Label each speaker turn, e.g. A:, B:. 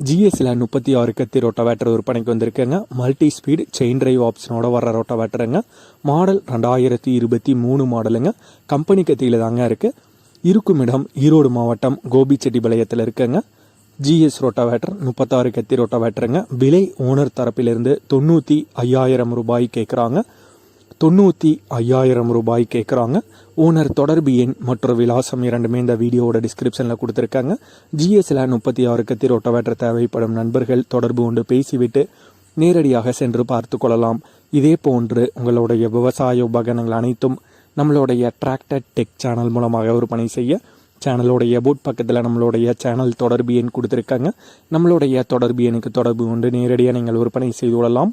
A: ஜிஎஸ்ல முப்பத்தி ஆறு கத்தி ரோட்டோவேட்டர் விற்பனைக்கு வந்திருக்குங்க. மல்டி ஸ்பீட் செயின் டிரைவ் ஆப்ஷனோட வர ரோட்டோவேட்டருங்க. மாடல் ரெண்டாயிரத்தி இருபத்தி மூணு மாடலுங்க. கம்பெனி கத்தியில் தாங்க இருக்குது இருக்கும் இடம் ஈரோடு மாவட்டம் கோபிச்செட்டிபாளையத்தில் இருக்குங்க. ஜிஎஸ் ரோட்டோவேட்டர் முப்பத்தாறு கத்தி ரோட்டோவேட்டருங்க. விலை ஓனர் தரப்பிலிருந்து தொண்ணூற்றி ஐயாயிரம் ரூபாய் கேட்குறாங்க தொண்ணூற்றி ஐயாயிரம் ரூபாய் கேட்குறாங்க ஓனர் தொடர்பு எண் மற்றும் விலாசம் இரண்டுமே இந்த வீடியோவோட டிஸ்கிரிப்ஷனில் கொடுத்துருக்காங்க. ஜிஎஸ்ல முப்பத்தி ஆறு திரோட்டவேற்ற தேவைப்படும் நண்பர்கள் தொடர்பு கொண்டு பேசிவிட்டு நேரடியாக சென்று பார்த்து கொள்ளலாம். இதே போன்று உங்களுடைய விவசாய உபகரணங்கள் அனைத்தும் நம்மளுடைய டிராக்டர் டெக் சேனல் மூலமாக விற்பனை செய்ய சேனலோடைய போட் பக்கத்தில் நம்மளுடைய சேனல் தொடர்பு எண் கொடுத்துருக்காங்க. நம்மளுடைய தொடர்பு எண்ணுக்கு தொடர்பு கொண்டு நேரடியாக நீங்கள் விற்பனை செய்து கொள்ளலாம்.